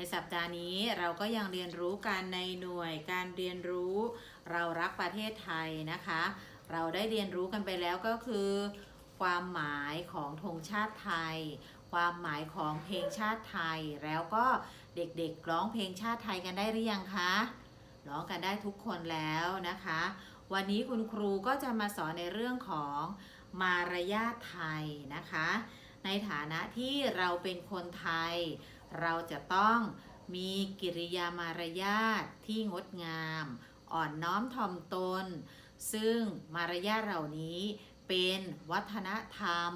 ในสัปดาห์นี้เราก็ยังเรียนรู้กันในหน่วยการเรียนรู้ เรารักประเทศไทยนะคะ เราได้เรียนรู้กันไปแล้วก็คือ ความหมายของธงชาติไทย ความหมายของเพลงชาติไทย แล้วก็เด็กๆร้องเพลงชาติไทยกันได้หรือยังคะร้องกันได้ทุกคนแล้วนะคะ วันนี้คุณครูก็จะมาสอนในเรื่องของมารยาทไทยนะคะ ในฐานะที่เราเป็นคนไทย เราจะต้องมีกิริยามารยาทที่งดงาม อ่อนน้อมถ่อมตน ซึ่งมารยาทเหล่านี้เป็นวัฒนธรรม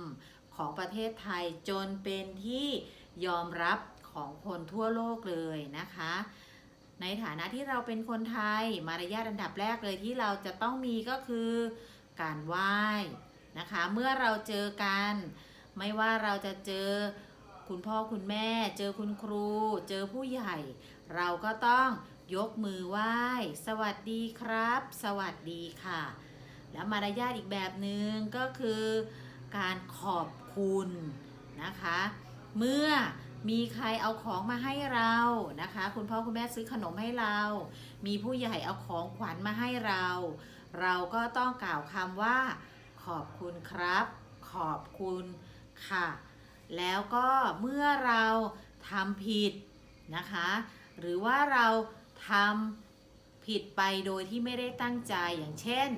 ของประเทศไทยจนเป็นที่ยอมรับของคนทั่วโลกเลยนะคะ ในฐานะที่เราเป็นคนไทยมารยาทอันดับแรกเลยที่เราจะต้องมีก็คือการไหว้นะคะ เมื่อเราเจอกัน ไม่ว่าเราจะเจอ คุณพ่อคุณแม่ เจอคุณครู เจอผู้ใหญ่ เราก็ต้องยกมือไหว้ สวัสดีครับ สวัสดีค่ะ แล้วมารยาทอีกแบบหนึ่งก็คือการขอบคุณนะคะ เมื่อมีใครเอาของมาให้เรานะคะ คุณพ่อคุณแม่ซื้อขนมให้เรา มีผู้ใหญ่เอาของขวัญมาให้เรา เราก็ต้องกล่าวคำว่า ขอบคุณครับ ขอบคุณค่ะ แล้วก็เมื่อเราทำผิดนะคะ หรือว่าเราทำผิดไปโดยที่ไม่ได้ตั้งใจอย่างเช่น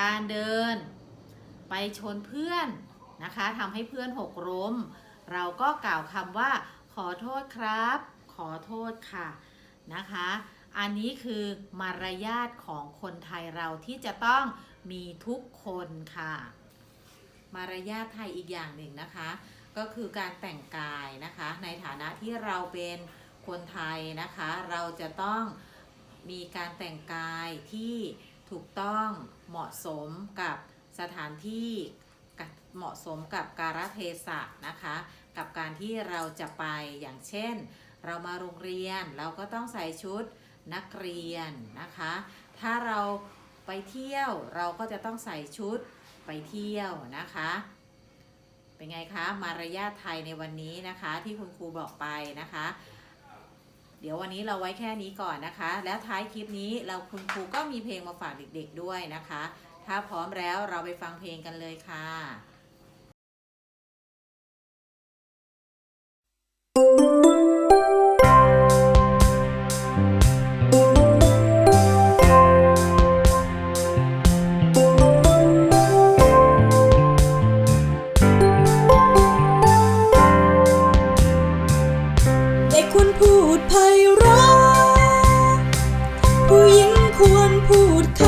การเดินไปชนเพื่อนนะคะทำให้เพื่อนหกล้ม เราก็กล่าวคำว่าขอโทษครับ ขอโทษค่ะนะคะ อันนี้คือมารยาทของคนไทยเราที่จะต้องมีทุกคนค่ะ มารยาทไทยอีกอย่างหนึ่งนะคะ ก็คือการแต่งกายนะคะ ในฐานะที่เราเป็นคนไทยนะคะ เราจะต้องมีการแต่งกายที่ถูกต้องเหมาะสมกับสถานที่เหมาะสมกับการเทศะนะคะ กับการที่เราจะไปอย่างเช่น เรามาโรงเรียนเราก็ต้องใส่ชุดนักเรียนนะคะ ถ้าเราไปเที่ยวเราก็จะต้องใส่ชุดไปเที่ยวนะคะ เป็นไงคะ มารยาทไทยในวันนี้นะคะ ที่คุณครูบอกไปนะคะ เดี๋ยววันนี้เราไว้แค่นี้ก่อนนะคะ แล้วท้ายคลิปนี้เราคุณครูก็มีเพลงมาฝากเด็กๆด้วยนะคะ ถ้าพร้อมแล้วเราไปฟังเพลงกันเลยค่ะ ผู้หญิงควรพูดค่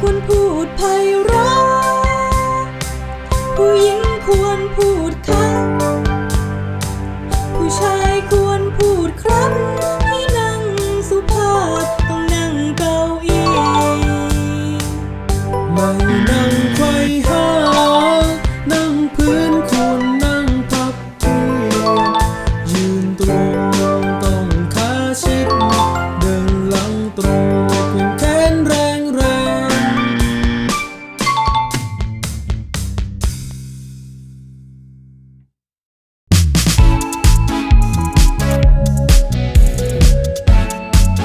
ควรพูดไพเราะผู้หญิงควรพูดค่ะผู้ชายควรพูดครับให้นั่งสุภาพต้องนั่งเก้าอี้ไม่นั่งไขว้หา